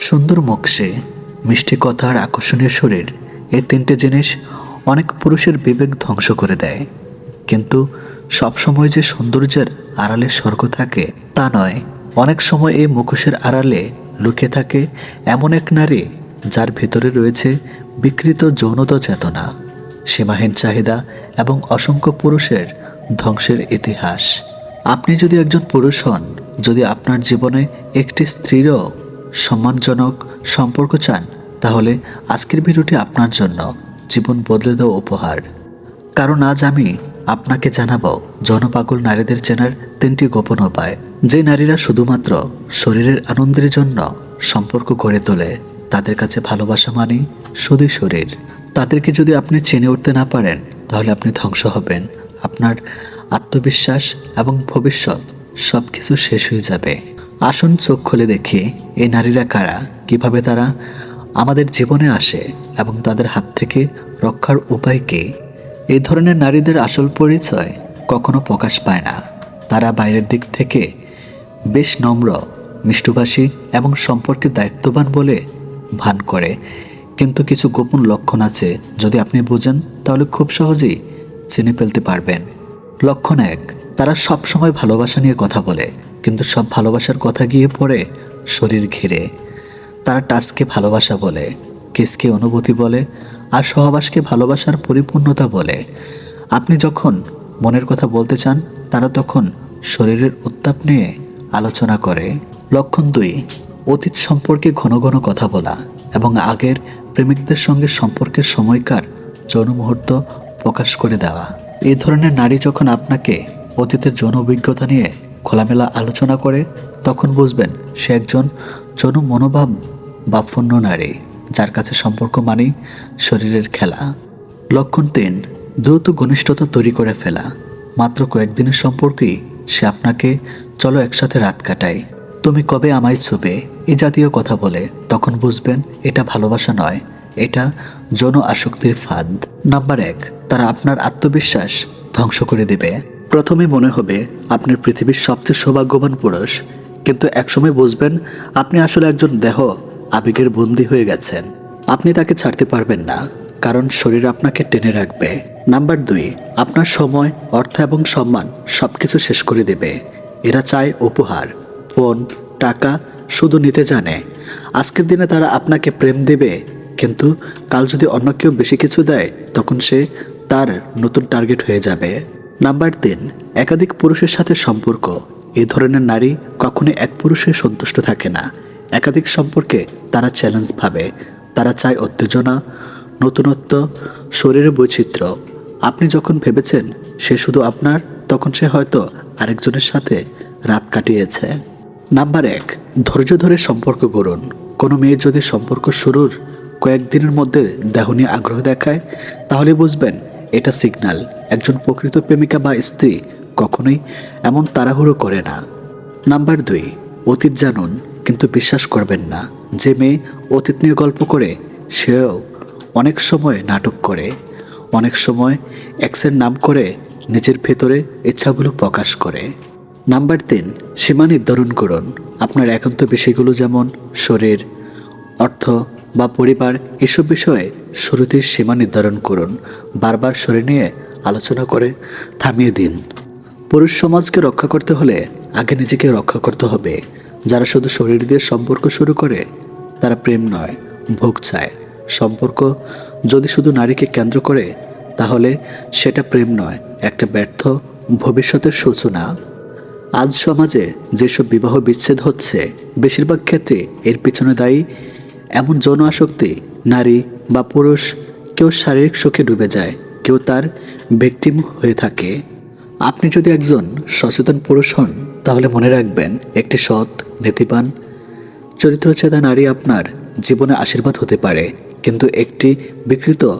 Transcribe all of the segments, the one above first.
সুন্দর মুখসে মিষ্টি কথা আর আকর্ষণীয় শরীর এই তিনটে জিনিস অনেক পুরুষের বিবেক ধ্বংস করে দেয়। কিন্তু সবসময় যে সৌন্দর্যের আড়ালে স্বর্গ থাকে, তা নয়। অনেক সময় এই মুখোশের আড়ালে লুকে থাকে এমন এক নারী যার ভিতরে রয়েছে বিকৃত যৌনতা চেতনা, সীমাহীন চাহিদা এবং অসংখ্য পুরুষের ধ্বংসের ইতিহাস। আপনি যদি একজন পুরুষ হন, যদি আপনার জীবনে একটি স্ত্রীরও সম্মানজনক সম্পর্ক চান, তাহলে আজকের ভিডিওটি আপনার জন্য জীবন বদলে দেওয়া উপহার। কারণ আজ আমি আপনাকে জানাব, জনপাগল নারীদের চেনার তিনটি গোপন উপায়। যে নারীরা শুধুমাত্র শরীরের আনন্দের জন্য সম্পর্ক গড়ে তোলে, তাদের কাছে ভালোবাসা মানে শুধু শরীর। তাদেরকে যদি আপনি চেনে উঠতে না পারেন, তাহলে আপনি ধ্বংস হবেন। আপনার আত্মবিশ্বাস এবং ভবিষ্যৎ সব কিছু শেষ হয়ে যাবে। আসুন চোখ খুলে দেখি এই নারীরা কারা, কীভাবে তারা আমাদের জীবনে আসে এবং তাদের হাত থেকে রক্ষার উপায় কী? এই ধরনের নারীদের আসল পরিচয় কখনো প্রকাশ পায় না। তারা বাইরের দিক থেকে বেশ নম্র, মিষ্টভাষী এবং সম্পর্কে দায়িত্ববান বলে ভান করে। কিন্তু কিছু গোপন লক্ষণ আছে যদি আপনি বোঝেন, তাহলে খুব সহজেই চিনে ফেলতে পারবেন। লক্ষণ এক, তারা সবসময় ভালোবাসা নিয়ে কথা বলে। কিন্তু সব ভালোবাসার কথা গিয়ে পড়ে শরীর ঘিরে। তারা টাচকে ভালোবাসা বলে, কেসকে অনুভূতি বলে, আর সহবাসকে ভালোবাসার পরিপূর্ণতা বলে। আপনি যখন মনের কথা বলতে চান, তারা তখন শরীরের উত্তাপ নিয়ে আলোচনা করে। লক্ষণ দুই, অতীত সম্পর্কে ঘন ঘন কথা বলা এবং আগের প্রেমিকদের সঙ্গে সম্পর্কের সময়কার যৌন মুহূর্ত প্রকাশ করে দেওয়া। এই ধরনের নারী যখন আপনাকে অতীতের যৌন অভিজ্ঞতা নিয়ে খোলামেলা আলোচনা করে তখন বুঝবেন সে একজন যৌন মনোভাব বাপূর্ণ নারী, যার কাছে সম্পর্ক মানেই শরীরের খেলা। লক্ষণ তিন, দ্রুত ঘনিষ্ঠতা তৈরি করে ফেলা। মাত্র কয়েকদিনের সম্পর্কেই সে আপনাকে, চলো একসাথে রাত কাটায় তুমি কবে আমায় ছুবে? এ জাতীয় কথা বলে তখন বুঝবেন এটা ভালোবাসা নয়, এটা যৌন আসক্তির ফাঁদ। নাম্বার এক, তারা আপনার আত্মবিশ্বাস ধ্বংস করে দেবে। প্রথমে মনে হবে আপনি পৃথিবীর সবচেয়ে সৌভাগ্যবান পুরুষ, কিন্তু একসময় বুঝবেন আপনি আসলে একজন দেহ আবেগের বন্দী হয়ে গেছেন। আপনি তাকে ছাড়তে পারবেন না, কারণ শরীর আপনাকে টেনে রাখবে। নাম্বার দুই, আপনার সময়, অর্থ এবং সম্মান সব কিছু শেষ করে দেবে। এরা চায় উপহার, ফোন, টাকা, শুধু নিতে জানে। আজকের দিনে তারা আপনাকে প্রেম দেবে, কিন্তু কাল যদি অন্য কেউ বেশি কিছু দেয়, তখন সে তার নতুন টার্গেট হয়ে যাবে। নাম্বার তিন, একাধিক পুরুষের সাথে সম্পর্ক। এ ধরনের নারী কখনোই এক পুরুষে সন্তুষ্ট থাকে না। একাধিক সম্পর্কে তারা চ্যালেঞ্জ ভাবে। তারা চায় উত্তেজনা, নতুনত্ব শরীরের বৈচিত্র্য। আপনি যখন ভেবেছেন সে শুধু আপনার, তখন সে হয়তো আরেকজনের সাথে রাত কাটিয়েছে। নাম্বার এক, ধৈর্য ধরে সম্পর্ক গড়ুন। কোনো মেয়ে যদি সম্পর্ক শুরুর কয়েকদিনের মধ্যে দেহ নিয়ে আগ্রহ দেখায়, তাহলে বুঝবেন এটা সিগন্যাল একজন প্রকৃত প্রেমিকা বা স্ত্রী কখনোই এমন তাড়াহুড়ো করে না। নাম্বার দুই, অতীত জানুন, কিন্তু বিশ্বাস করবেন না। যে মেয়ে অতীত নিয়ে গল্প করে, সেও অনেক সময় নাটক করে, অনেক সময় এক্সের নাম করে নিজের ভেতরে ইচ্ছাগুলো প্রকাশ করে। নাম্বার তিন, সীমা নির্ধারণ করুন। আপনার একান্ত বিষয়গুলো যেমন শরীর, অর্থ বা পরিবার এসব বিষয়ে শুরুতেই সীমা নির্ধারণ করুন। বারবার শরীর নিয়ে আলোচনা করে থামিয়ে দিন। পুরুষ সমাজকে রক্ষা করতে হলে আগে নিজেকে রক্ষা করতে হবে। যারা শুধু শরীর দিয়ে সম্পর্ক শুরু করে, তারা প্রেম নয়, ভোগ চায়। সম্পর্ক যদি শুধু নারীকে কেন্দ্র করে, তাহলে সেটা প্রেম নয়, একটা ব্যর্থ ভবিষ্যতের সূচনা। আজ সমাজে যেসব বিবাহ বিচ্ছেদ হচ্ছে, বেশিরভাগ ক্ষেত্রে এর পিছনে দায়ী এমন যৌন আসক্তি নারী বা পুরুষ, কেউ শারীরিক সুখে ডুবে যায়, কেউ তার ভিকটিম হয়ে থাকে। আপনি যদি একজন সচেতন পুরুষ হন, তাহলে মনে রাখবেন একটি সৎ, নীতিবান চরিত্রচেতা নারী আপনার জীবনে আশীর্বাদ হতে পারে। কিন্তু একটি বিকৃত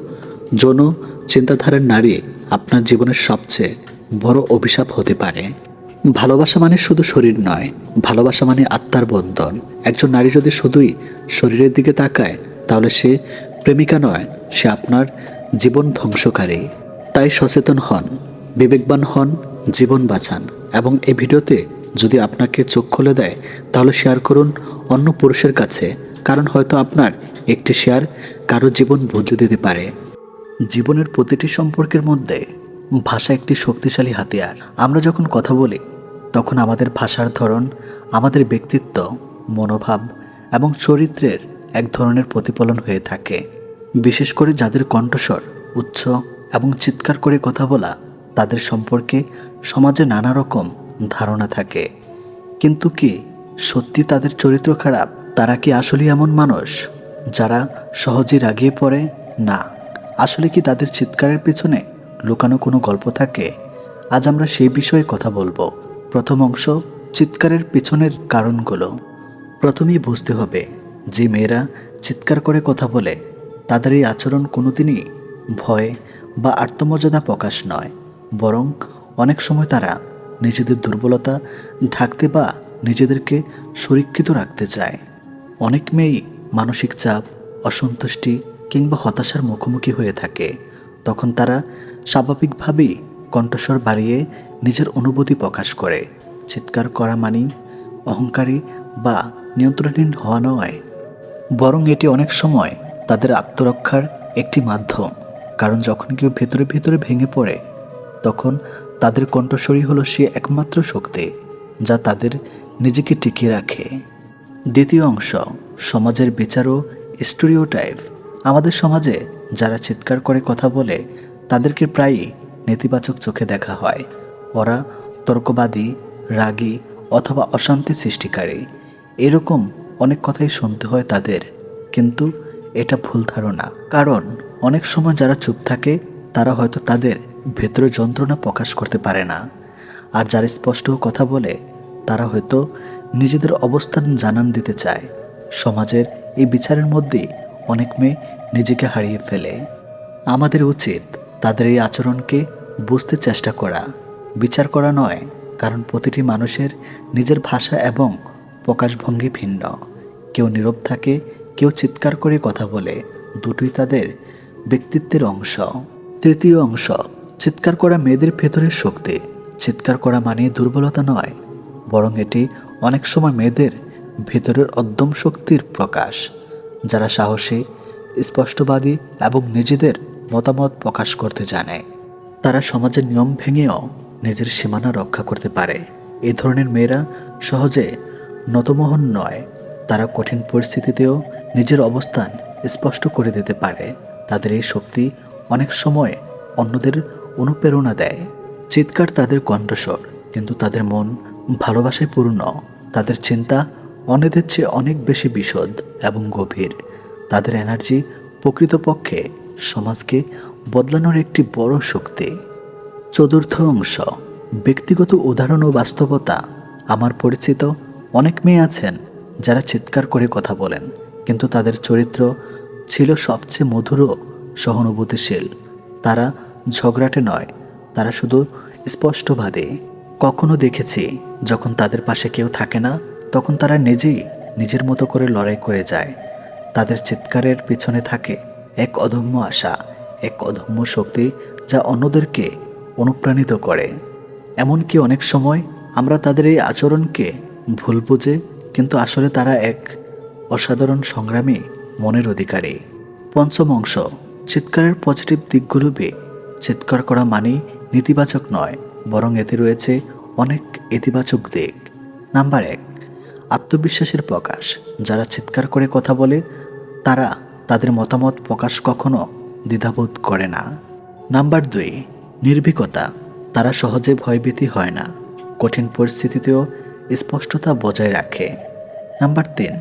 যৌন চিন্তাধারার নারী আপনার জীবনের সবচেয়ে বড় অভিশাপ হতে পারে। ভালোবাসা মানে শুধু শরীর নয়, ভালোবাসা মানে আত্মার বন্ধন। একজন নারী যদি শুধুই শরীরের দিকে তাকায়, তাহলে সে প্রেমিকা নয়, সে আপনার জীবন ধ্বংসকারী। তাই সচেতন হন, বিবেকবান হন, জীবন বাঁচান। এবং এই ভিডিওতে যদি আপনাকে চোখ খুলে দেয়, তাহলে শেয়ার করুন অন্য পুরুষের কাছে, কারণ হয়তো আপনার একটি শেয়ার কারও জীবন বদলে দিতে পারে। জীবনের প্রতিটি সম্পর্কের মধ্যে ভাষা একটি শক্তিশালী হাতিয়ার। আমরা যখন কথা বলি, তখন আমাদের ভাষার ধরন, আমাদের ব্যক্তিত্ব, মনোভাব এবং চরিত্রের এক ধরনের প্রতিফলন হয়ে থাকে। বিশেষ করে যাদের কণ্ঠস্বর উচ্চ এবং চিৎকার করে কথা বলা তাদের সম্পর্কে সমাজে নানা রকম ধারণা থাকে। কিন্তু কি সত্যি তাদের চরিত্র খারাপ? তারা কি আসলে এমন মানুষ যারা সহজে রাগিয়ে পড়ে? না। আসলে কি তাদের চিৎকারের পেছনে লুকানো কোনো গল্প থাকে, আজ আমরা সেই বিষয়ে কথা বলব। প্রথম অংশ, চিৎকারের পেছনের কারণগুলো। প্রথমেই বুঝতে হবে, যে মেয়েরা চিৎকার করে কথা বলে, তাদের এই আচরণ কোনোদিনই ভয় বা আত্মমর্যাদা প্রকাশ নয়। বরং অনেক সময় তারা নিজেদের দুর্বলতা ঢাকতে বা নিজেদেরকে সুরক্ষিত রাখতে চায়। অনেক মেয়েই মানসিক চাপ, অসন্তুষ্টি কিংবা হতাশার মুখোমুখি হয়ে থাকে। তখন তারা স্বাভাবিকভাবেই কণ্ঠস্বর বাড়িয়ে নিজের অনুভূতি প্রকাশ করে। চিৎকার করা মানেই অহংকারী বা নিয়ন্ত্রণহীন হওয়া নয়। বরং এটি অনেক সময় তাদের আত্মরক্ষার একটি মাধ্যম। কারণ যখন কেউ ভেতরে ভেতরে ভেঙে পড়ে, তখন তাদের কণ্ঠস্বরই হলো সে একমাত্র শক্তি যা তাদের নিজেকে টিকিয়ে রাখে। দ্বিতীয় অংশ, সমাজের বিচার ও স্টোরিওটাইপ আমাদের সমাজে যারা চিৎকার করে কথা বলে, তাদেরকে প্রায়ই নেতিবাচক চোখে দেখা হয়। ওরা তর্কবাদী, রাগী অথবা অশান্তি সৃষ্টিকারী। এরকম অনেক কথাই শুনতে হয় তাদের, কিন্তু এটা ভুল ধারণা। কারণ অনেক সময় যারা চুপ থাকে, তারা হয়তো তাদের ভেতরে যন্ত্রণা প্রকাশ করতে পারে না। আর যারা স্পষ্ট কথা বলে, তারা হয়তো নিজেদের অবস্থান জানান দিতে চায়। সমাজের এই বিচারের মধ্যেই অনেক মেয়ে নিজেকে হারিয়ে ফেলে। আমাদের উচিত তাদের এই আচরণকে বুঝতে চেষ্টা করা। বিচার করা নয়, কারণ প্রতিটি মানুষের নিজের ভাষা এবং প্রকাশভঙ্গি ভিন্ন। কেউ নীরব থাকে, কেউ চিৎকার করে কথা বলে, দুটোই তাদের ব্যক্তিত্বের অংশ। তৃতীয় অংশ, চিৎকার করা মেয়েদের ভেতরের শক্তি। চিৎকার করা মানে দুর্বলতা নয়, বরং এটি অনেক সময় মেয়েদের ভেতরের অদ্যম শক্তির প্রকাশ। যারা সাহসী, স্পষ্টবাদী এবং নিজেদের মতামত প্রকাশ করতে জানে। তারা সমাজের নিয়ম ভেঙেও নিজের সীমানা রক্ষা করতে পারে। এই ধরনের মেয়েরা সহজে নতমোহন নয়। তারা কঠিন পরিস্থিতিতেও নিজের অবস্থান স্পষ্ট করে দিতে পারে। তাদের এই শক্তি অনেক সময় অন্যদের অনুপ্রেরণা দেয়। চিৎকার তাদের কণ্ঠস্বর, কিন্তু তাদের মন ভালোবাসায় পূর্ণ। তাদের চিন্তা অন্যদের চেয়ে অনেক বেশি বিশদ এবং গভীর। তাদের এনার্জি প্রকৃতপক্ষে সমাজকে বদলানোর একটি বড় শক্তি। চতুর্থ অংশ, ব্যক্তিগত উদাহরণ ও বাস্তবতা। আমার পরিচিত অনেক মেয়ে আছেন যারা চিৎকার করে কথা বলেন, কিন্তু তাদের চরিত্র ছিল সবচেয়ে মধুর সহানুভূতিশীল। তারা ঝগড়াটে নয়, তারা শুধু স্পষ্টবাদী। কখনো দেখেছি যখন তাদের পাশে কেউ থাকে না তখন তারা নিজেই নিজের মতো করে লড়াই করে যায়। তাদের চিৎকারের পিছনে থাকে এক অদম্য আশা, এক অদম্য শক্তি যা অন্যদেরকে অনুপ্রাণিত করে। এমনকি অনেক সময় আমরা তাদের এই আচরণকে ভুল বুঝে, কিন্তু আসলে তারা এক অসাধারণ সংগ্রামী মনের অধিকারী। পঞ্চম অংশ, চিৎকারের পজিটিভ দিকগুলো বে, চিৎকার করা মানেই নেতিবাচক নয়, বরং এতে রয়েছে অনেক ইতিবাচক দিক। নাম্বার এক আত্মবিশ্বাসের প্রকাশ। যারা চিৎকার করে কথা বলে, তারা তাদের মতামত প্রকাশ কখনো দ্বিধাবোধ করে না। নাম্বার দুই, নির্ভীকতা। তারা সহজে ভয়ভীতি হয় না। কঠিন পরিস্থিতিতেও স্পষ্টতা বজায় রাখে। নাম্বার তিন,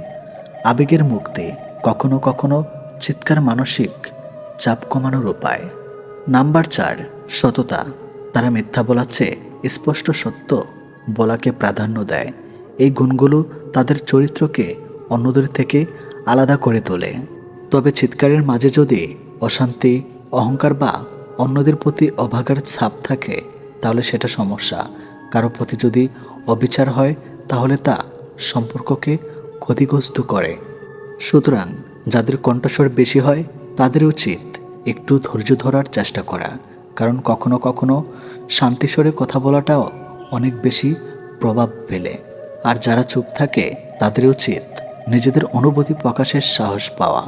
আবেগের মুক্তি। কখনো কখনো চিৎকার মানসিক চাপ কমানোর উপায়। নাম্বার চার, সততা। তারা মিথ্যা বলাচ্ছে স্পষ্ট সত্য বলাকে প্রাধান্য দেয়। এই গুণগুলো তাদের চরিত্রকে অন্যদের থেকে আলাদা করে তোলে। তবে চিৎকারের মাঝে যদি অশান্তি, অহংকার বা অন্যদের প্রতি অভাগার ছাপ থাকে, তাহলে সেটা সমস্যা। কারও প্রতি যদি অবিচার হয়, তাহলে তা সম্পর্ককে ক্ষতিগ্রস্ত করে। সুতরাং যাদের কণ্ঠস্বর বেশি হয়, তাদের উচিত একটু ধৈর্য ধরার চেষ্টা করা। কারণ কখনো কখনো শান্তিস্বরে কথা বলাটাও অনেক বেশি প্রভাব ফেলে। আর যারা চুপ থাকে তাদের উচিত নিজেদের অনুভূতি প্রকাশের সাহস পাওয়া।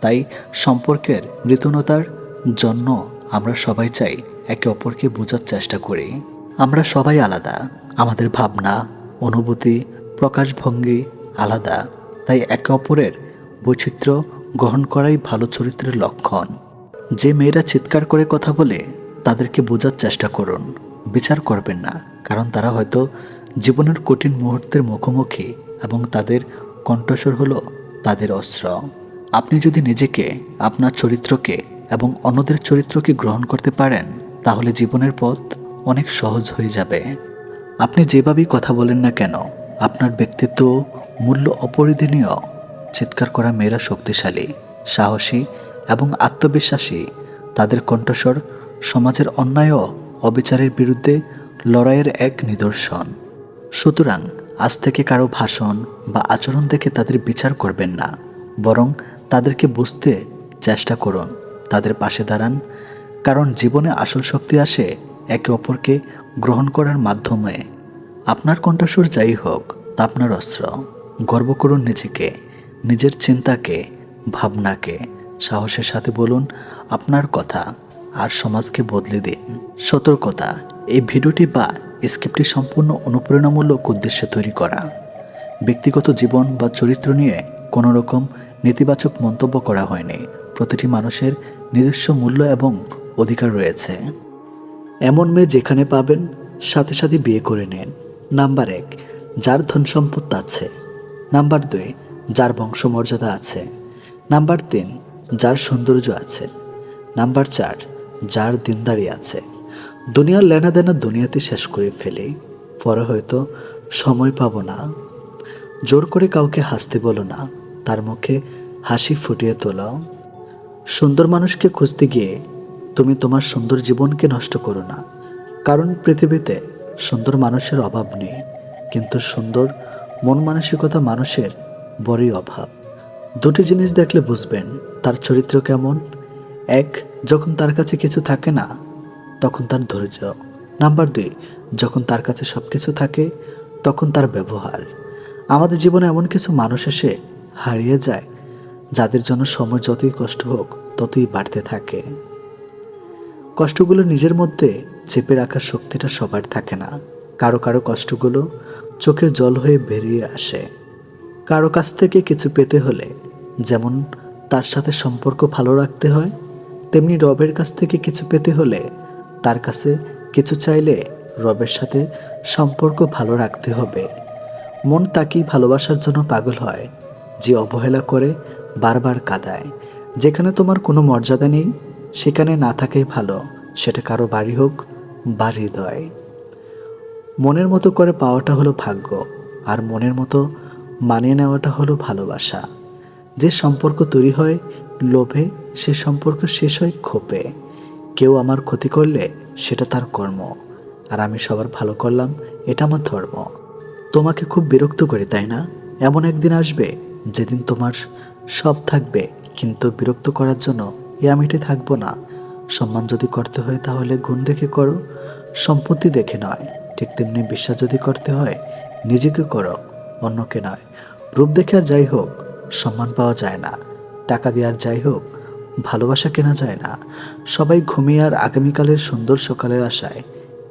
তাই সম্পর্কের মৃতনতার জন্য আমরা সবাই চাই একে অপরকে বোঝার চেষ্টা করি। আমরা সবাই আলাদা। আমাদের ভাবনা, অনুভূতি, প্রকাশভঙ্গি আলাদা। তাই একে অপরের বৈচিত্র্য গ্রহণ করাই ভালো চরিত্রের লক্ষণ। যে মেয়েরা চিৎকার করে কথা বলে, তাদেরকে বোঝার চেষ্টা করুন। বিচার করবেন না, কারণ তারা হয়তো জীবনের কঠিন মুহূর্তের মুখোমুখি এবং তাদের কণ্ঠস্বর হলো তাদের অস্ত্র। আপনি যদি নিজেকে, আপনার চরিত্রকে এবং অন্যদের চরিত্রকে গ্রহণ করতে পারেন, তাহলে জীবনের পথ অনেক সহজ হয়ে যাবে। আপনি যেভাবেই কথা বলেন না কেন, আপনার ব্যক্তিত্ব মূল্য অপরিধনীয়। চিৎকার করা মেয়েরা শক্তিশালী, সাহসী এবং আত্মবিশ্বাসী। তাদের কণ্ঠস্বর সমাজের অন্যায় অবিচারের বিরুদ্ধে লড়াইয়ের এক নিদর্শন। সুতরাং আজ থেকে কারও ভাষণ বা আচরণ দেখে তাদের বিচার করবেন না, বরং তাদেরকে বুঝতে চেষ্টা করুন, তাদের পাশে দাঁড়ান, কারণ জীবনে আসল শক্তি আসে একে অপরকে গ্রহণ করার মাধ্যমে। আপনার কণ্ঠস্বর যাই হোক, তা আপনার অস্ত্র। গর্ব করুন নিজেকে, নিজের চিন্তাকে, ভাবনাকে, সাহসের সাথে বলুন আপনার কথা আর সমাজকে বদলে দিন। সতর্কতা, এই ভিডিওটি বা স্ক্রিপ্টটি সম্পূর্ণ অনুপ্রেরণামূলক উদ্দেশ্যে তৈরি করা। ব্যক্তিগত জীবন বা চরিত্র নিয়ে কোনো রকম নেতিবাচক মন্তব্য করা হয়নি। প্রতিটি মানুষের নিজস্ব মূল্য এবং অধিকার রয়েছে। এমন মেয়ে যেখানে পাবেন, সাথে সাথে বিয়ে করে নেন। নাম্বার এক, যার ধন সম্পত্তি আছে। নাম্বার দুই, যার বংশমর্যাদা আছে। নাম্বার তিন, যার সৌন্দর্য আছে। নাম্বার চার, যার দিনদারি আছে। দুনিয়ার লেনাদেনা দুনিয়াতে শেষ করে ফেলে, পরে হয়তো সময় পাব না। জোর করে কাউকে হাসতে বলো না, তার মুখে হাসি ফুটিয়ে তোলাও। সুন্দর মানুষকে খুঁজতে গিয়ে তুমি তোমার সুন্দর জীবনকে নষ্ট করো না, কারণ পৃথিবীতে সুন্দর মানুষের অভাব নেই, কিন্তু সুন্দর মন মানসিকতা মানুষের বড়ই অভাব। দুটি জিনিস দেখলে বুঝবেন, তার চরিত্র কেমন। এক, যখন তার কাছে কিছু থাকে না তখন তার ধৈর্য। নাম্বার দুই, যখন তার কাছে সব কিছু থাকে, তখন তার ব্যবহার। আমাদের জীবনে এমন কিছু মানুষ এসে হারিয়ে যায়, যাদের জন্য সময় যতই কষ্ট হোক, ততই বাড়তে থাকে। কষ্টগুলো নিজের মধ্যে চেপে রাখার শক্তিটা সবার থাকে না। কারও কারও কষ্টগুলো চোখের জল হয়ে বেরিয়ে আসে। কারও কাছ থেকে কিছু পেতে হলে, যেমন তার সাথে সম্পর্ক ভালো রাখতে হয়, তেমনি রবের কাছ থেকে কিছু পেতে হলে তার কাছে কিছু চাইলে রবের সাথে সম্পর্ক ভালো রাখতে হবে। মন তাকেই ভালোবাসার জন্য পাগল হয়, যে অবহেলা করে বারবার কাদায়। যেখানে তোমার কোনো মর্যাদা নেই, সেখানে না থাকাই ভালো, সেটা কারও বাড়ি হোক বা হৃদয়। মনের মতো করে পাওয়াটা হলো ভাগ্য, আর মনের মতো মানিয়ে নেওয়াটা হলো ভালোবাসা। যে সম্পর্ক তৈরি হয় লোভে, সে সম্পর্ক শেষ হয় ক্ষোভে। কেউ আমার ক্ষতি করলে সেটা তার কর্ম, আর আমি সবার ভালো করলাম এটা আমার ধর্ম। তোমাকে খুব বিরক্ত করি, তাই না? এমন একদিন আসবে যেদিন তোমার সব থাকবে, কিন্তু বিরক্ত করার জন্য এ আমিটি থাকব না। সম্মান যদি করতে হয় তাহলে গুণ দেখে করো, সম্পত্তি দেখে নয়। ঠিক তেমনি বিশ্বাস যদি করতে হয় নিজেকে করো, অন্যকে নয়। রূপ দেখে আর যাই হোক, সম্মান পাওয়া যায় না। টাকা দিয়ে আর যাই হোক ভালোবাসা কেনা যায় না। সবাই ঘুমিয়ে আর আগামীকালের সুন্দর সকালের আশায়।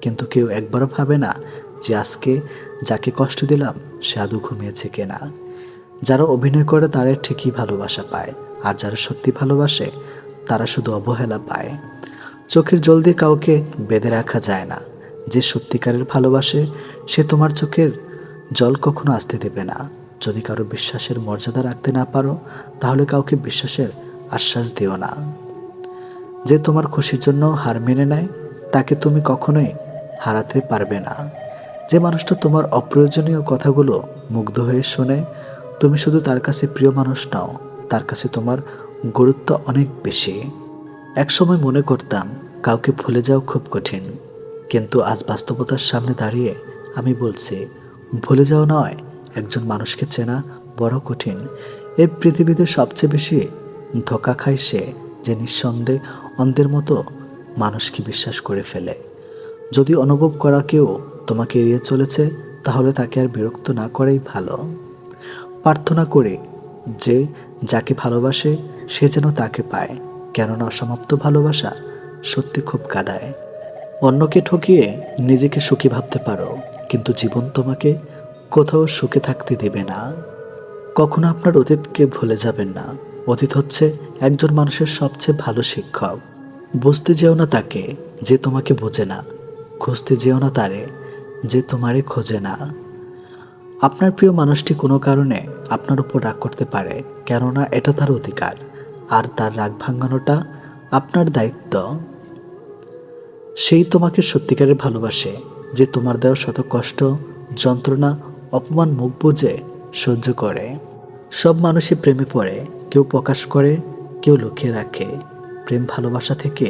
কিন্তু কেউ একবারও ভাবে না যে আজকে যাকে কষ্ট দিলাম, সে আদৌ ঘুমিয়েছে কেনা। যারা অভিনয় করে তারা ঠিকই ভালোবাসা পায়, আর যারা সত্যি ভালোবাসে, তারা শুধু অবহেলা পায়। চোখের জল দিয়ে কাউকে বেঁধে রাখা যায় না। যে সত্যিকারের ভালোবাসে, সে তোমার চোখের জল কখনো আসতে দেবে না। যদি কারও বিশ্বাসের মর্যাদা রাখতে না পারো, তাহলে কাউকে বিশ্বাসের আশ্বাস দিও না। যে তোমার খুশির জন্য হার মেনে নেয়, তাকে তুমি কখনোই হারাতে পারবে না। যে মানুষটা তোমার অপ্রয়োজনীয় কথাগুলো মুগ্ধ হয়ে শোনে, তুমি শুধু তার কাছে প্রিয় মানুষ নাও, তার কাছে তোমার গুরুত্ব অনেক বেশি। একসময় মনে করতাম, কাউকে ভুলে যাও খুব কঠিন। কিন্তু আজ বাস্তবতার সামনে দাঁড়িয়ে আমি বলছি, ভুলে যাও নয়, একজন মানুষকে চেনা বড় কঠিন। এই পৃথিবীতে সবচেয়ে বেশি ধোকা খায় সে যে নিঃসন্দেহে অন্ধের মতো মানুষকে বিশ্বাস করে ফেলে। যদি অনুভব করা কেউ তোমাকে এড়িয়ে চলেছে, তাহলে তাকে আর বিরক্ত না করাই ভালো। প্রার্থনা করে যে যাকে ভালোবাসে, সে যেন তাকে পায়, কেননা অসমাপ্ত ভালোবাসা সত্যি খুব কাদায়। অন্যকে ঠকিয়ে নিজেকে সুখী ভাবতে পারো, কিন্তু জীবন তোমাকে কোথাও সুখে থাকতে দেবে না। কখনো আপনার অতীতকে ভুলে যাবেন না। অতীত হচ্ছে একজন মানুষের সবচেয়ে ভালো শিক্ষক। বুঝতে যেও না তাকে যে তোমাকে বোঝে না। খুঁজতে যেও না তারে যে তোমারে খোঁজে না। আপনার প্রিয় মানুষটি কোনো কারণে আপনার উপর রাগ করতে পারে, কেননা এটা তার অধিকার। আর তার রাগ ভাঙানোটা আপনার দায়িত্ব। সেই তোমাকে সত্যিকারের ভালোবাসে, যে তোমার দেওয়া শত কষ্ট, যন্ত্রণা, অপমান মুখ বুঝে সহ্য করে। সব মানুষই প্রেমে পড়ে কেউ প্রকাশ করে, কেউ লুকিয়ে রাখে। প্রেম ভালোবাসা থেকে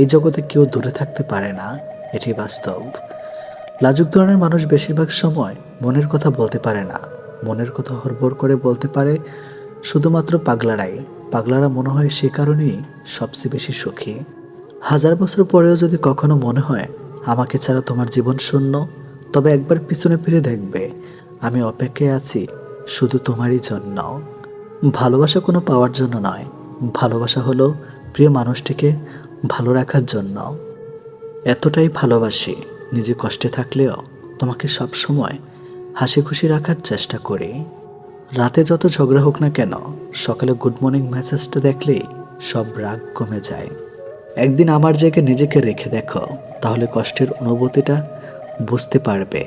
এই জগতে কেউ দূরে থাকতে পারে না এটি বাস্তব। লাজুক ধরনের মানুষ বেশিরভাগ সময় মনের কথা বলতে পারে না। মনের কথা হরবর করে বলতে পারে, শুধুমাত্র পাগলারাই। পাগলারা মনে হয় সে কারণেই সবচেয়ে বেশি সুখী। হাজার বছর পরেও যদি কখনো মনে হয়, আমাকে ছাড়া তোমার জীবন শূন্য তবে একবার পিছনে ফিরে দেখবে, আমি অপেক্ষায় আছি শুধু তোমারই জন্য। ভালোবাসা কোনো পাওয়ার জন্য নয়। ভালোবাসা হলো প্রিয় মানুষটিকে ভালো রাখার জন্য। এতটাই ভালোবাসি নিজে কষ্টে থাকলেও তোমাকে সব সময় হাসি খুশি রাখার চেষ্টা করি। রাতে যত ঝগড়া হোক না কেন, সকালে গুড মর্নিং মেসেজটা দেখলেই সব রাগ কমে যায়। একদিন আমার জায়গায় নিজেকে রেখে দেখো, তাহলে কষ্টের অনুভূতিটা বুঝতে পারবে।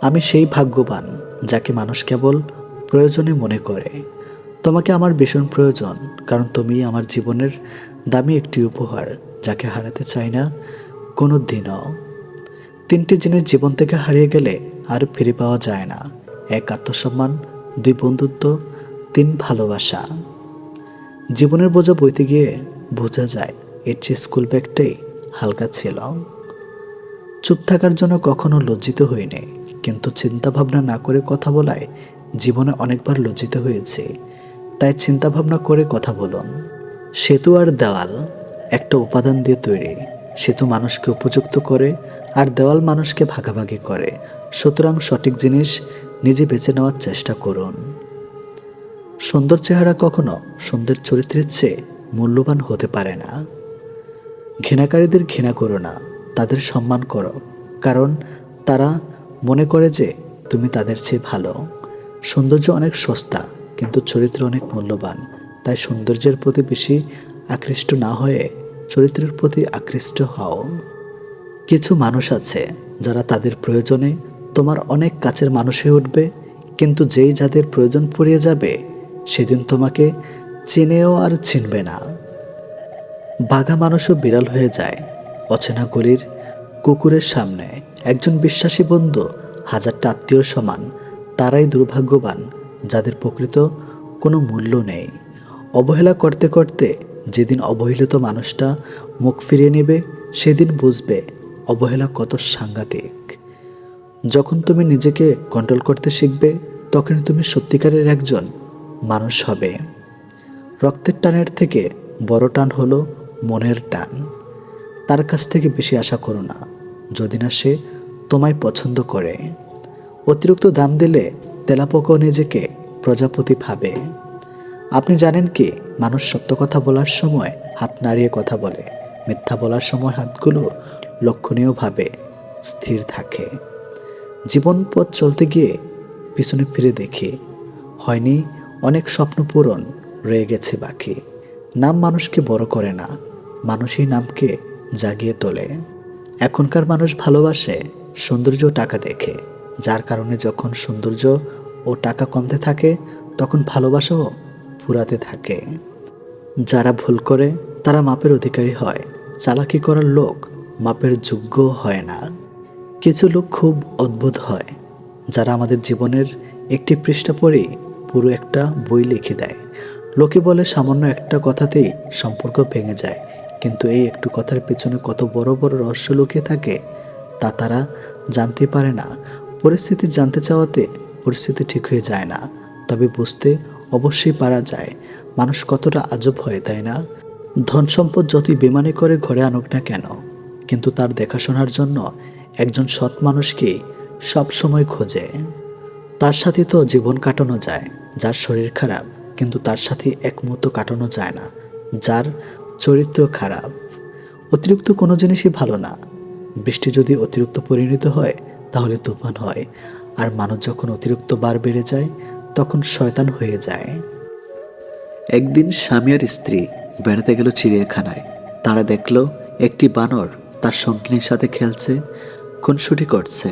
আমি সেই ভাগ্যবান যাকে মানুষ কেবল প্রয়োজনে মনে করে। তোমাকে আমার ভীষণ প্রয়োজন, কারণ তুমি আমার জীবনের দামি একটি উপহার, যাকে হারাতে চাই না কোনো দিনও তিনটি জিনিস জীবন থেকে হারিয়ে গেলে আর ফিরে পাওয়া যায় না। এক আত্মসম্মান, দুই বন্ধুত্ব, তিন ভালোবাসা। জীবনের বোঝা বইতে গিয়ে বোঝা যায়, এর চেয়ে স্কুল ব্যাগটাই হালকা ছিল। চুপ থাকার জন্য কখনো লজ্জিত হইনি, কিন্তু চিন্তা ভাবনা না করে কথা বলায় জীবনে অনেকবার লজ্জিত হয়েছে। তাই চিন্তা ভাবনা করে কথা বলুন। সেতু আর দেওয়াল একটা উপাদান দিয়ে তৈরি। সেতু মানুষকে উপযুক্ত করে আর দেওয়াল মানুষকে ভাগাভাগি করে। সুতরাং সঠিক জিনিস নিজে বেছে নেওয়ার চেষ্টা করুন। সুন্দর চেহারা কখনো সুন্দর চরিত্রের চেয়ে মূল্যবান হতে পারে না। ঘৃণাকারীদের ঘৃণা করো না, তাদের সম্মান করো। কারণ তারা মনে করে যে তুমি তাদের চেয়ে ভালো। সৌন্দর্য অনেক সস্তা। কিন্তু চরিত্র অনেক মূল্যবান, তাই সৌন্দর্যের প্রতি বেশি আকৃষ্ট না হয়ে চরিত্রের প্রতি আকৃষ্ট হও। কিছু মানুষ আছে যারা তাদের প্রয়োজনে তোমার অনেক কাছের মানুষ হয়ে উঠবে, কিন্তু যেই যাদের প্রয়োজন পড়িয়ে যাবে, সেদিন তোমাকে চিনেও আর চিনবে না। বাঘা মানুষও বিড়াল হয়ে যায় অচেনা গলির কুকুরের সামনে। একজন বিশ্বাসী বন্ধু, হাজারটা আত্মীয় সমান, তারাই দুর্ভাগ্যবান যাদের প্রকৃত কোনো মূল্য নেই। অবহেলা করতে করতে যেদিন অবহেলিত মানুষটা মুখ ফিরিয়ে নেবে, সেদিন বুঝবে অবহেলা কত সাংঘাতিক। যখন তুমি নিজেকে কন্ট্রোল করতে শিখবে, তখন তুমি সত্যিকারের একজন মানুষ হবে। রক্তের টানের থেকে বড় টান হলো মনের টান। তার কাছ থেকে বেশি আশা করো না, যদি না সে তোমায় পছন্দ করে। অতিরিক্ত দাম দিলে তেলাপোকাও নিজেকে প্রজাপতি ভাবে। আপনি জানেন কি? মানুষ সত্য কথা বলার সময় হাত নাড়িয়ে কথা বলে। মিথ্যা বলার সময় হাতগুলো লক্ষণীয়ভাবে স্থির থাকে। জীবন পথ চলতে গিয়ে পিছনে ফিরে দেখি, হয়নি অনেক স্বপ্ন পূরণ রয়ে গেছে বাকি। নাম মানুষকে বড় করে না, মানুষই নামকে জাগিয়ে তোলে। এখনকার মানুষ ভালোবাসে, সৌন্দর্য টাকা দেখে। যার কারণে যখন সৌন্দর্য ও টাকা কমতে থাকে, তখন ভালোবাসাও ফুরাতে থাকে। যারা ভুল করে, তারা মাপের অধিকারী হয়। চালাকি করার লোক মাপের যোগ্য হয় না। কিছু লোক খুব অদ্ভুত হয়, যারা আমাদের জীবনের একটি পৃষ্ঠা পড়েই পুরো একটা বই লিখে দেয়। লোকে বলে সামান্য একটা কথাতেই সম্পর্ক ভেঙে যায়, কিন্তু এই একটু কথার পেছনে কত বড় বড় রহস্য লুকিয়ে থাকে, তা তারা জানতে পারে না। পরিস্থিতি জানতে চাওয়াতে পরিস্থিতি ঠিক হয়ে যায় না। তবে বুঝতে অবশ্যই পারা যায়, মানুষ কতটা আজব হয়, তাই না? ধন সম্পদ যতই বেমানি করে ঘরে আনুক না কেন, কিন্তু তার দেখাশোনার জন্য একজন সৎ মানুষকে সব সময় খোঁজে। তার সাথে তো জীবন কাটানো যায়, যার শরীর খারাপ, কিন্তু তার সাথে এক মুহূর্ত কাটানো যায় না, যার চরিত্র খারাপ। অতিরিক্ত কোনো জিনিসই ভালো না। বৃষ্টি যদি অতিরিক্ত পরিণত হয় তাহলে তুফান হয়। আর মানুষ যখন অতিরিক্ত বার বেড়ে যায়, তখন শয়তান হয়ে যায়। একদিন স্বামী আর স্ত্রী বেড়াতে গেল চিড়িয়াখানায়। তারা দেখল একটি বানর তার সঙ্গিনীর সাথে খেলছে, খুনসুটি করছে।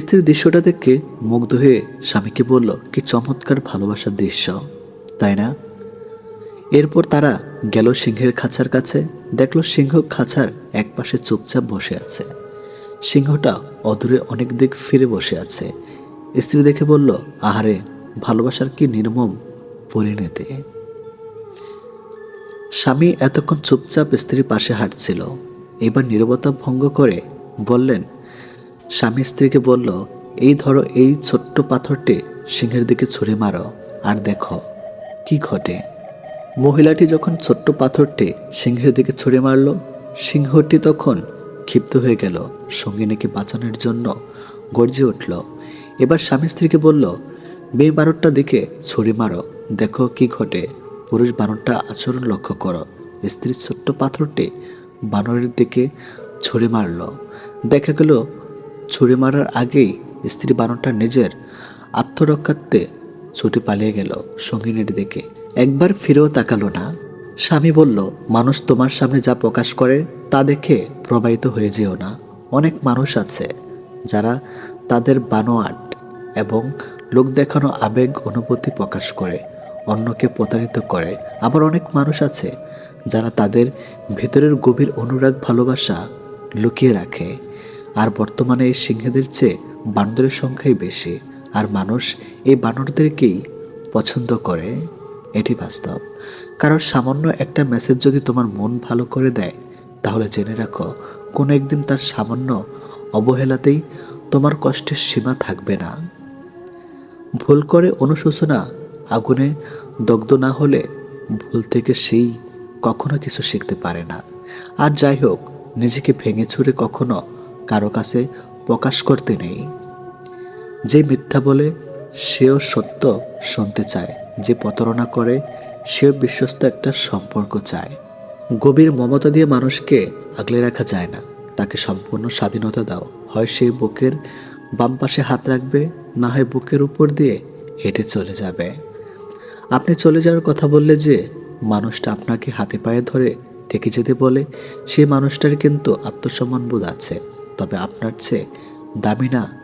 স্ত্রীর দৃশ্যটা দেখে মুগ্ধ হয়ে স্বামীকে বলল, কি চমৎকার ভালোবাসার দৃশ্য। তাই না? এরপর তারা গেল সিংহের খাঁচার কাছে, দেখল সিংহ খাঁচার একপাশে চুপচাপ বসে আছে। সিংহটা অদূরে অনেক দিক ফিরে বসে আছে। স্ত্রী দেখে বলল, আহারে, ভালোবাসার কি নির্মম পরিণতি? স্বামী এতক্ষণ চুপচাপ স্ত্রীর পাশে হাঁটছিল। এবার নীরবতা ভঙ্গ করে বললেন, স্বামী স্ত্রীকে বলল, এই ধরো, এই ছোট্ট পাথরটি সিংহের দিকে ছুঁড়ে মারো আর দেখো কি ঘটে। মহিলাটি যখন ছোট্ট পাথরটি সিংহের দিকে ছুঁড়ে মারল, সিংহটি তখন ক্ষিপ্ত হয়ে গেল। সঙ্গিনীকে বাঁচানোর জন্য গর্জে উঠল। এবার স্বামী স্ত্রীকে বলল, মেয়ে বানরটা দিকে ছুরি মারো। দেখো কি ঘটে। পুরুষ বানরটা আচরণ লক্ষ্য করো। স্ত্রীর ছোট্ট পাথরটি বানরের দিকে ছুরি মারল। দেখা গেল, ছুরি মারার আগেই স্ত্রী বানরটা নিজের আত্মরক্ষার্থে ছুটে পালিয়ে গেল সঙ্গিনীর দিকে। একবার ফিরেও তাকালো না। স্বামী বলল, মানুষ তোমার সামনে যা প্রকাশ করে, তা দেখে প্রবাহিত হয়ে যেও না। অনেক মানুষ আছে যারা তাদের বানোয়াট এবং লোক দেখানো আবেগ অনুভূতি প্রকাশ করে, অন্যকে প্রতারিত করে। আবার অনেক মানুষ আছে যারা তাদের ভেতরের গভীর অনুরাগ ভালোবাসা লুকিয়ে রাখে। আর বর্তমানে এই সিংহেদের চেয়ে বানরের সংখ্যাই বেশি। আর মানুষ এই বানরদেরকেই পছন্দ করে। এটি বাস্তব। কারণ সামান্য একটা মেসেজ যদি তোমার মন ভালো করে দেয়, তাহলে জেনে রাখো, কোনো একদিন তার সামান্য অবহেলাতেই তোমার কষ্টের সীমা থাকবে না। ভুল করে অনুশোচনা আগুনে দগ্ধ না হলে ভুল থেকে সেই কখনো কিছু শিখতে পারে না। আর যাই হোক, নিজেকে ভেঙে ছুড়ে কখনো কারও কাছে প্রকাশ করতে নেই। যে মিথ্যা বলে, সেও সত্য শুনতে চায়, যে প্রতারণা করে সেও বিশ্বস্ত একটা সম্পর্ক চায়। গভীর মমতা দিয়ে মানুষকে আগলে রাখা যায় না। তাকে সম্পূর্ণ স্বাধীনতা দাও। হয় সে বুকের বাম পাশে হাত রাখবে, না হয় বুকের উপর দিয়ে হেঁটে চলে যাবে। আপনি চলে যাওয়ার কথা বললে যে মানুষটা আপনাকে হাতে পায়ে ধরে থেকে যেতে বলে সেই মানুষটার কিন্তু আত্মসম্মান বোধ আছে। তবে আপনার চেয়ে দামি না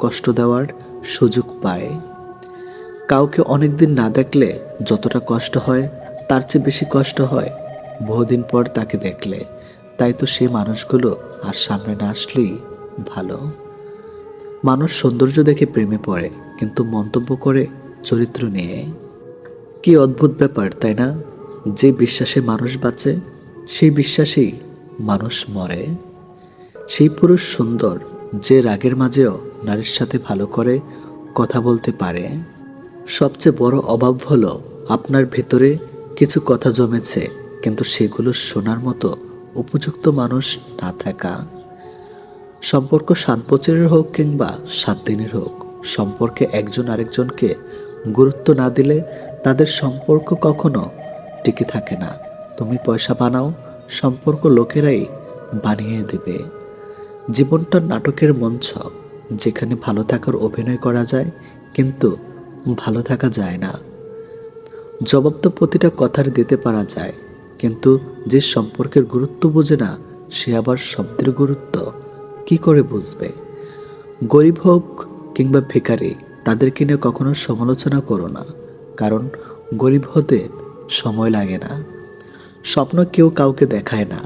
কষ্ট দেওয়ার সুযোগ পায়। কাউকে অনেকদিন না দেখলে যতটা কষ্ট হয়, তার চেয়ে বেশি কষ্ট হয় বহুদিন পর তাকে দেখলে। তাই তো সে মানুষগুলো আর সামনে না আসলেই ভালো। মানুষ সৌন্দর্য দেখে প্রেমে পড়ে, কিন্তু মন্তব্য করে চরিত্র নিয়ে। কি অদ্ভুত ব্যাপার, তাই না? যে বিশ্বাসে মানুষ বাঁচে, সেই বিশ্বাসেই মানুষ মরে। সেই পুরুষ সুন্দর, যে রাগের মাঝেও নারীর সাথে ভালো করে কথা বলতে পারে। সবচেয়ে বড় অভাব হলো আপনার ভেতরে কিছু কথা জমেছে, কিন্তু সেগুলো শোনার মতো উপযুক্ত মানুষ না থাকা। সম্পর্ক সাত বছরের হোক কিংবা সাত দিনের হোক, সম্পর্কে একজন আরেকজনকে গুরুত্ব না দিলে তাদের সম্পর্ক কখনো টিকে থাকে না। তুমি পয়সা বানাও, সম্পর্ক লোকেরাই বানিয়ে দেবে। জীবনটা নাটকের মঞ্চ। যেখানে ভালো থাকার অভিনয় করা যায়, কিন্তু ভালো থাকা যায় না। জবাব তো প্রতিটা কথার দিতে পারা যায়, কিন্তু যে সম্পর্কের গুরুত্ব বোঝে না, সে আবার শব্দের গুরুত্ব। কি করে বুঝবে? গরিব হোক কিংবা ভিখারি তাদেরকে নিয়ে কখনো সমালোচনা করো না, কারণ গরিব হতে সময় লাগে না। স্বপ্ন কেউ কাউকে দেখায় না,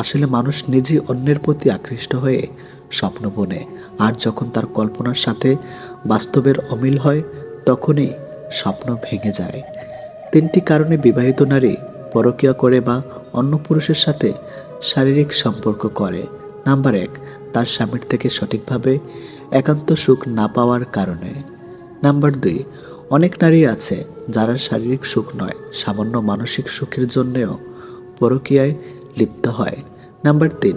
আসলে মানুষ নিজে অন্যের প্রতি আকৃষ্ট হয়ে স্বপ্ন বনে। আর যখন তার কল্পনার সাথে বাস্তবের অমিল হয়, তখনই স্বপ্ন ভেঙে যায়। তিনটি কারণে বিবাহিত নারী পরকীয়া করে বা অন্য পুরুষের সাথে শারীরিক সম্পর্ক করে। নাম্বার এক, তার স্বামীর থেকে সঠিকভাবে একান্ত সুখ না পাওয়ার কারণে। নাম্বার দুই, অনেক নারী আছে যারা শারীরিক সুখ নয়, সামান্য মানসিক সুখের জন্যেও পরকীয়ায় লিপ্ত হয়। নাম্বার তিন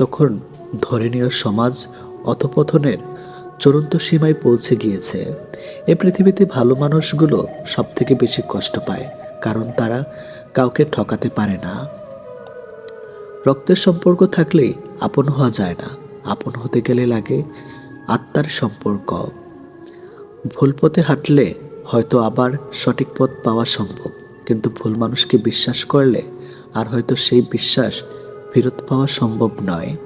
তখন ধর্মীয় সমাজ অথপথনের চূড়ান্ত সীমায় পৌঁছে গিয়েছে। এ পৃথিবীতে ভালো মানুষগুলো সব থেকে বেশি কষ্ট পায়, কারণ তারা কাউকে ঠকাতে পারে না। রক্তের সম্পর্ক থাকলেই আপন হওয়া যায় না, আপন হতে গেলে লাগে আত্মার সম্পর্ক। ভুল পথে হাঁটলে হয়তো আবার সঠিক পথ পাওয়া সম্ভব, কিন্তু ভুল মানুষকে বিশ্বাস করলে আর হয়তো সেই বিশ্বাস ফেরত পাওয়া সম্ভব নয়।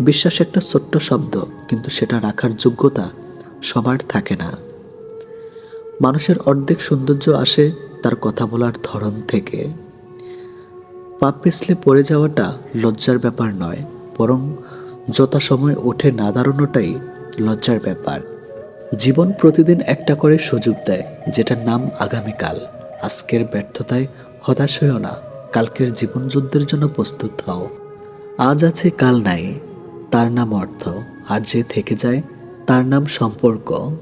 বিশ্বাস একটা ছোট্ট শব্দ, কিন্তু সেটা রাখার যোগ্যতা সবার থাকে না। মানুষের অর্ধেক সৌন্দর্য আসে তার কথা বলার ধরন থেকে। পাপ পিছলে পড়ে যাওয়াটা লজ্জার ব্যাপার নয়, বরং যথাসময় ওঠে না দাঁড়ানোটাই লজ্জার ব্যাপার। জীবন প্রতিদিন একটা করে সুযোগ দেয়, যেটার নাম আগামীকাল। আজকের ব্যর্থতায় হতাশ হইও না। কালকের জীবনযুদ্ধের জন্য প্রস্তুত হও। আজ আছে, কাল নাই। তার নাম অর্থ, আর যে থেকে যায়, তার নাম সম্পর্ক।